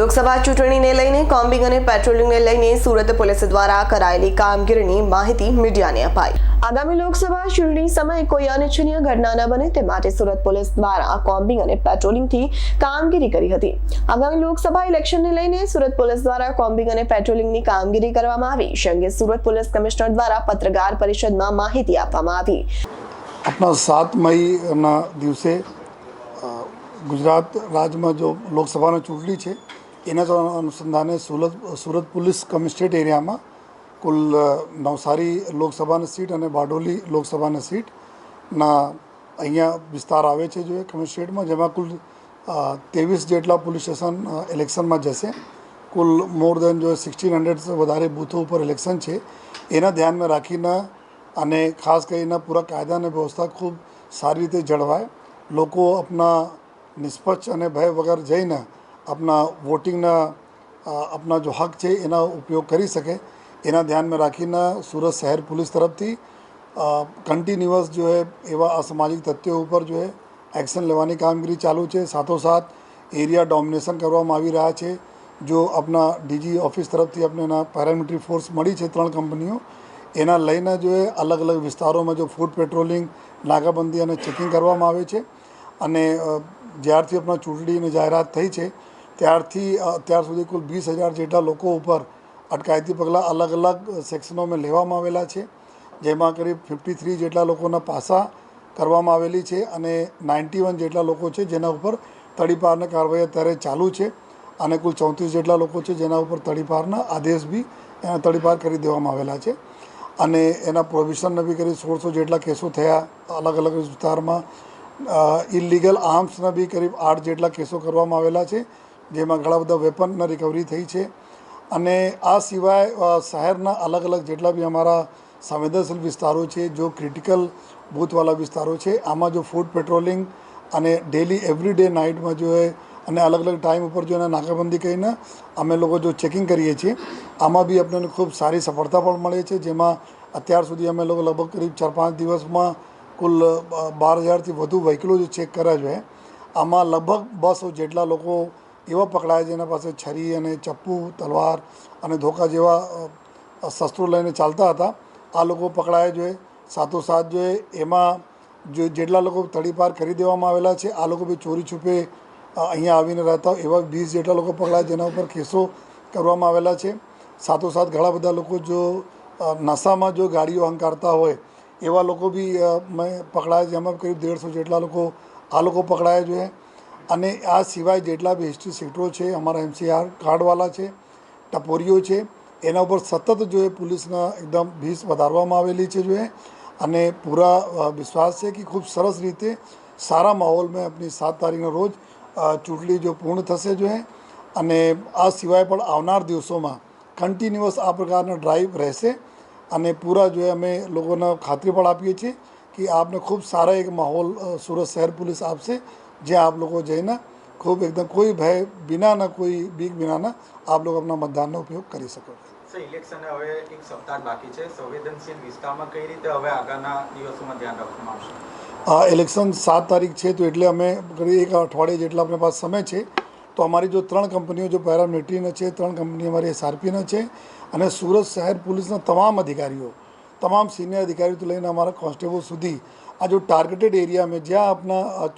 લોકસભા ચૂંટણીને લઈને કોમ્બિંગ અને પેટ્રોલિંગને લઈને સુરત પોલીસ દ્વારા કરાયેલી કામગીરીની માહિતી મીડિયાને અપાઈ. આગામી લોકસભા ચૂંટણી સમયે કોઈ અનિચ્છનીય ઘટના ન બને તે માટે સુરત પોલીસ દ્વારા કોમ્બિંગ અને પેટ્રોલિંગથી કામગીરી કરી હતી. આગામી લોકસભા ઇલેક્શનને લઈને સુરત પોલીસ દ્વારા કોમ્બિંગ અને પેટ્રોલિંગની કામગીરી કરવામાં આવી. છે અંગે સુરત પોલીસ કમિશનર દ્વારા પત્રકાર પરિષદમાં માહિતી આપવામાં આવી. સાત મઈના દિવસે ગુજરાત રાજ્યમાં જો લોકસભાની ચૂંટણી છે એના જ અનુસંધાને સુરત સુરત પોલીસ કમિશનરેટ એરિયામાં કુલ નવસારી લોકસભાની સીટ અને બારડોલી લોકસભાની સીટના અહીંયા વિસ્તાર આવે છે જો એ કમિશનરેટમાં, જેમાં કુલ ત્રેવીસ જેટલા પોલીસ સ્ટેશન ઇલેક્શનમાં જશે. કુલ મોર દેન જો સિક્સટીન હંડ્રેડ વધારે બૂથો ઉપર ઇલેક્શન છે. એના ધ્યાનમાં રાખીને અને ખાસ કરીને પૂરા કાયદા અને વ્યવસ્થા ખૂબ સારી રીતે જળવાય. લોકો આપણા નિષ્પક્ષ અને ભય વગર જઈને આપણા વોટિંગના આપના જો હક છે એના ઉપયોગ કરી શકે એના ધ્યાનમાં રાખીને સુરત શહેર પોલીસ તરફથી કન્ટિન્યુઅસ જો હે એવા અસામાજિક તથ્યો ઉપર જો હે એક્શન લેવાની કામગીરી ચાલુ છે સાથોસાથ એરિયા ડોમિનેશન કરવામાં આવી રહ્યા છે। જો આપણા ડીજી ઓફિસ તરફથી આપણે એના પેરામિલિટરી ફોર્સ મળી છે ત્રણ કંપનીઓ એના લઈને જો એ અલગ અલગ વિસ્તારોમાં જો ફૂડ પેટ્રોલિંગ નાકાબંધી અને ચેકિંગ કરવામાં આવે છે। અને જ્યારથી આપણા ચૂંટણીની જાહેરાત થઈ છે ત્યારથી અત્યાર સુધી કુલ વીસ હજાર જેટલા લોકો ઉપર અટકાયતી પગલાં અલગ અલગ સેક્શનોમાં લેવામાં આવેલા છે, જેમાં કરીબ ફિફ્ટી થ્રી જેટલા લોકોના પાસા કરવામાં આવેલી છે અને નાઇન્ટી વન જેટલા લોકો છે જેના ઉપર તડીપારની કાર્યવાહી અત્યારે ચાલુ છે અને કુલ ચોત્રીસ જેટલા લોકો છે જેના ઉપર તડીપારના આદેશ બી એના તડીપાર કરી દેવામાં આવેલા છે. અને એના પ્રોવિઝનને બી કરી સોળસો જેટલા કેસો થયા અલગ અલગ વિસ્તારમાં ઇલીગલ આર્મ્સના બી કરીબ આઠ જેટલા કેસો કરવામાં આવેલા છે. જેમાં ઘણા બધા વેપનના રિકવરી થઈ છે. અને આ સિવાય શહેરના અલગ અલગ જેટલા બી અમારા સંવેદનશીલ વિસ્તારો છે, જો ક્રિટિકલ બૂથવાળા વિસ્તારો છે, આમાં જો ફૂડ પેટ્રોલિંગ અને ડેલી એવરી ડે નાઇટમાં જો એ, અને અલગ અલગ ટાઈમ ઉપર જો એને નાકાબંધી કરીને અમે લોકો જો ચેકિંગ કરીએ છીએ, આમાં બી આપણને ખૂબ સારી સફળતા પણ મળે છે. જેમાં અત્યાર સુધી અમે લોકો લગભગ કરીબ ચાર પાંચ દિવસમાં કુલ બાર હજારથી વધુ વ્હીકલો જે ચેક કર્યા છે. આમાં લગભગ બસો જેટલા લોકો એવા પકડાયા જેના પાસે છરી અને ચપ્પુ, તલવાર અને ધોકા જેવા શસ્ત્રો લઈને ચાલતા હતા. આ લોકો પકડાયા જોઈએ. સાથોસાથ જોઈએ, એમાં જો જેટલા લોકો તડીપાર કરી દેવામાં આવેલા છે, આ લોકો બી ચોરી છુપે અહીંયા આવીને રહેતા એવા વીસ જેટલા લોકો પકડાયા જેના ઉપર કેસો કરવામાં આવેલા છે. સાથોસાથ ઘણા બધા લોકો જો નશામાં જો ગાડીઓ હંકારતા હોય, એવા લોકો બી મેં પકડાયા જેમાં કરીબ દેડસો જેટલા લોકો, આ લોકો પકડાયા જોઈએ. અને આ સિવાય જેટલા બી હિસ્ટ્રી સેક્ટરો છે, અમારા એમસીઆર કાર્ડવાલા છે, ટપોરીઓ છે, એના ઉપર સતત જો એ પોલીસના એકદમ ભીસ વધારવામાં આવેલી છે જો અને પૂરા વિશ્વાસ છે કે ખૂબ સરસ રીતે સારા માહોલમાં આપણી સાત તારીખના રોજ ચૂંટણી જો પૂર્ણ થશે જો અને આ સિવાય પણ આવનાર દિવસોમાં કન્ટિન્યુઅસ આ પ્રકારના ડ્રાઈવ રહેશે. અને પૂરા જો અમે લોકોને ખાતરી પણ આપીએ છીએ કે આપને ખૂબ સારા એક માહોલ સુરત શહેર પોલીસ આપશે. જ્યાં આપ લોકો જઈને ખૂબ એકદમ કોઈ ભય વિનાના કોઈ બીક વિનાના આપ લોકો આપણા મતદાનનો ઉપયોગ કરી શકો છો. ઇલેક્શનને હવે એક સપ્તાહ બાકી છે. સંવેદનશીલ વિસ્તારમાં કઈ રીતે હવે આગળના દિવસોમાં ધ્યાન રાખવામાં આવશે? આ ઇલેક્શન સાત તારીખ છે તો એટલે અમે કરી એક અઠવાડિયે જેટલા આપણી પાસે સમય છે તો અમારી જો ત્રણ કંપનીઓ જો પેરામિલિટરીના છે ત્રણ કંપની અમારી એસઆરપીના છે અને સુરત શહેર પોલીસના તમામ અધિકારીઓ તમામ સિનિયર અધિકારીઓથી લઈને અમારા કોન્સ્ટેબલ સુધી આ જો ટાર્ગેટેડ એરિયા અમે જ્યાં આપણા અ,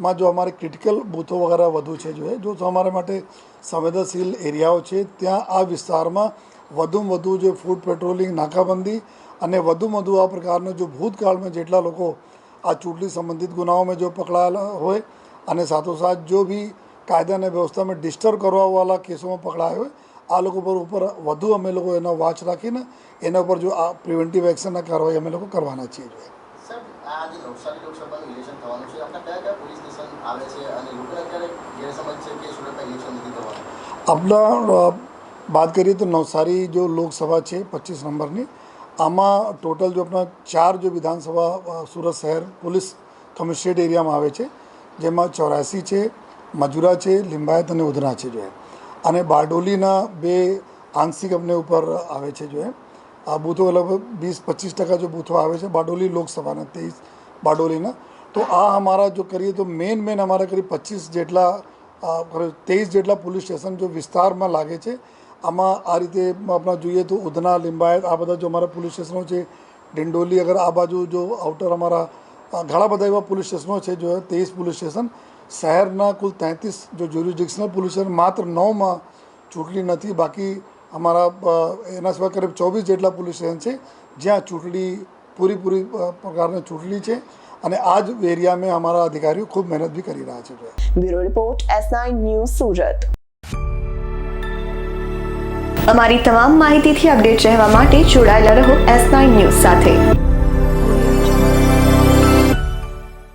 ચૂંટણીમાં જો અમારે ક્રિટિકલ બૂથો વગેરે વધુ છે જો એ જો અમારા માટે સંવેદનશીલ એરિયાઓ છે. ત્યાં આ વિસ્તારમાં વધુમાં વધુ જે ફૂડ પેટ્રોલિંગ નાકાબંધી અને વધુમાં વધુ આ પ્રકારનો જો ભૂતકાળમાં જેટલા લોકો આ ચૂંટણી સંબંધિત ગુનાઓમાં જો પકડાયેલા હોય અને સાથોસાથ જો બી કાયદા અને વ્યવસ્થામાં ડિસ્ટર્બ કરવાવાળા કેસોમાં પકડાયા હોય, આ લોકો પર ઉપર વધુ અમે લોકો એનો વાચ રાખીને એના ઉપર જો આ પ્રિવેન્ટિવ એક્શનના કાર્યવાહી અમે લોકો કરવાના છીએ. સર આપણા વાત કરીએ તો નવસારી જો લોકસભા છે પચીસ નંબરની, આમાં ટોટલ જો આપણા ચાર જો વિધાનસભા સુરત શહેર પોલીસ કમિશનરેટ એરિયામાં આવે છે, જેમાં ચોરાસી છે, મજુરા છે, લિંબાયત અને ઉધના છે જો અને બારડોલીના બે આંશિક અમને ઉપર આવે છે જો. આ બૂથો લગભગ વીસ પચીસ ટકા જો બૂથો આવે છે, બારડોલી લોકસભાના તેવીસ બારડોલીના. તો આ અમારા જો કરીએ તો મેન મેન અમારા કરીબ પચીસ જેટલા તેવીસ જેટલા પોલીસ સ્ટેશન જો વિસ્તારમાં લાગે છે, આમાં આ રીતે આપણે જોઈએ તો ઉધના, લિંબાયત, આ બધા જો અમારા પોલીસ સ્ટેશનો છે, ડિંડોલી અગર આ બાજુ જો આઉટર અમારા ઘણા બધા એવા પોલીસ સ્ટેશનો છે જો તેવીસ પોલીસ સ્ટેશન, શહેરના કુલ તેત્રીસ જો જ્યુરિડિક્શનલ પોલીસ સ્ટેશન માત્ર નવમાં ચૂંટણી નથી, બાકી અમારા એના સિવાય કરીબ ચોવીસ જેટલા પોલીસ સ્ટેશન છે, જ્યાં ચૂંટણી પૂરીપૂરી પૂરી પ્રકારની ચૂંટણી છે. અને આ જ એરિયામાં અમારા અધિકારીઓ ખૂબ મહેનત બી કરી રહ્યા છે. Bureau report, S news Surat. અમારી તમામ માહિતીથી અપડેટ રહેવા માટે જોડાયેલા રહો એસ ન્યૂઝ સાથે.